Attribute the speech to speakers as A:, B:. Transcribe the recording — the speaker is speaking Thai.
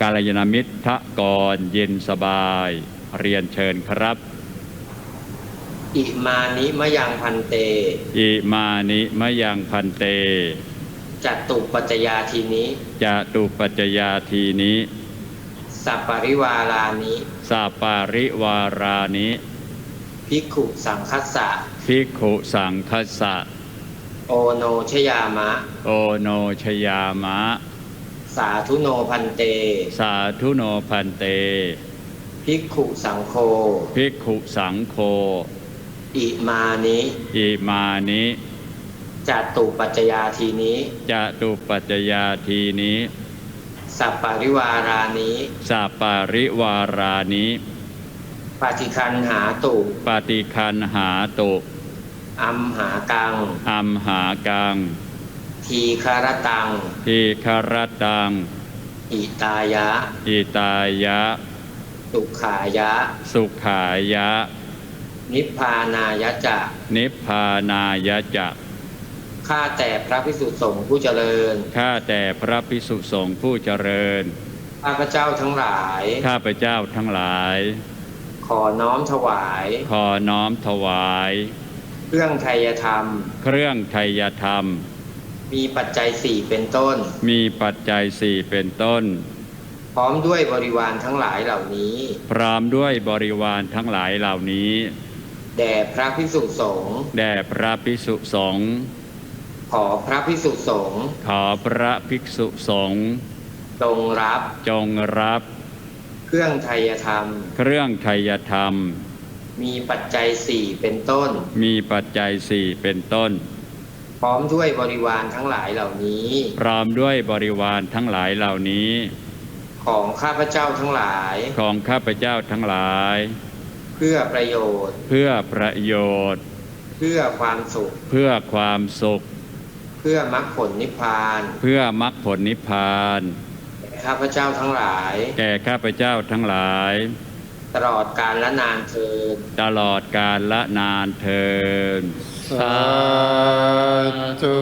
A: กาลยานามิตรทะกรเย็นสบาย เรียนเชิญครับ
B: อิมานิมะยังพันเต
A: อิมานิมะยังพันเต
B: จัตุปัจจยาทีนี้
A: จะตุปัจจยาทีนี้
B: สัปปริวารานิ
A: สาปาริวารานิ
B: ภิกขุสังคัสสะ
A: ภิกขุสังคสะ
B: โอโนชยามะ
A: โอโนชยามะ
B: สาธุโนพันเต
A: สาธุโนพันเต
B: ภิกขุสังโฆ
A: ภิกขุสังโฆ
B: อิมานิ
A: อิมานิ
B: จัตุปัจจยาทีนี้
A: จะตุปัจจยาทีนี้
B: สัปปริวารานิ
A: สาปาริวารานิ
B: ปฏิคันหาตุ
A: ปฏิคันหาตุ
B: อัมหากัง
A: อัมหากัง
B: ทีคารตัง
A: ทีคารตัง
B: อิตายะ
A: อิตายะ
B: สุขายะ
A: สุขายะ
B: นิพพานายะจะ
A: นิพพานายะจัก
B: ข้าแต่พระพิสุสงฆ์ผู้เจริญ
A: ข้าแต่พระพิสุสงฆ์ผู้เจริญ
B: ข้าพระเจ้าทั้งหลาย
A: ข้าพเจ้าทั้งหลาย
B: ขอน้อมถวาย
A: ขอน้อมถวาย
B: เครื่องไทยธรรม
A: เครื่องไทยธรรม
B: มีปัจจัยสี่เป็นต้น
A: มีปัจจัยสี่เป็นต้น
B: พร้อมด้วยบริวารทั้งหลายเหล่านี้
A: พร้อมด้วยบริวารทั้งหลายเหล่านี้
B: แด่พระพิสุสงฆ์
A: แด่พระภิกษุสงฆ์
B: ขอพระพิสุสงฆ์
A: ขอพระภิกษุสงฆ์
B: จงรับ
A: จงรับ
B: เครื่องไทยธรรม
A: เครื่องไทยธรรม
B: มีปัจจัยสี่เป็นต้น
A: มีปัจจัยสี่เป็นต้น
B: พร้อมด้วยบริวารทั้งหลายเหล่านี้
A: พร้อมด้วยบริวารทั้งหลายเหล่านี้
B: ของข้าพเจ้าทั้งหลาย
A: ของข้าพเจ้าทั้งหลาย
B: เพื่อประโยชน์
A: เพื่อประโยชน์
B: เพื่อความสุข
A: เพื่อความสุข
B: เพื่อมรรคผลนิพพาน
A: เพื่อมรรคผลนิพพาน
B: แก่ข้าพเจ้าทั้งหลาย
A: แก่ข้าพเจ้าทั้งหลาย
B: ตลอดกาลและนานเทิน
A: ตลอดกาลละนานเทิน
C: สาธุ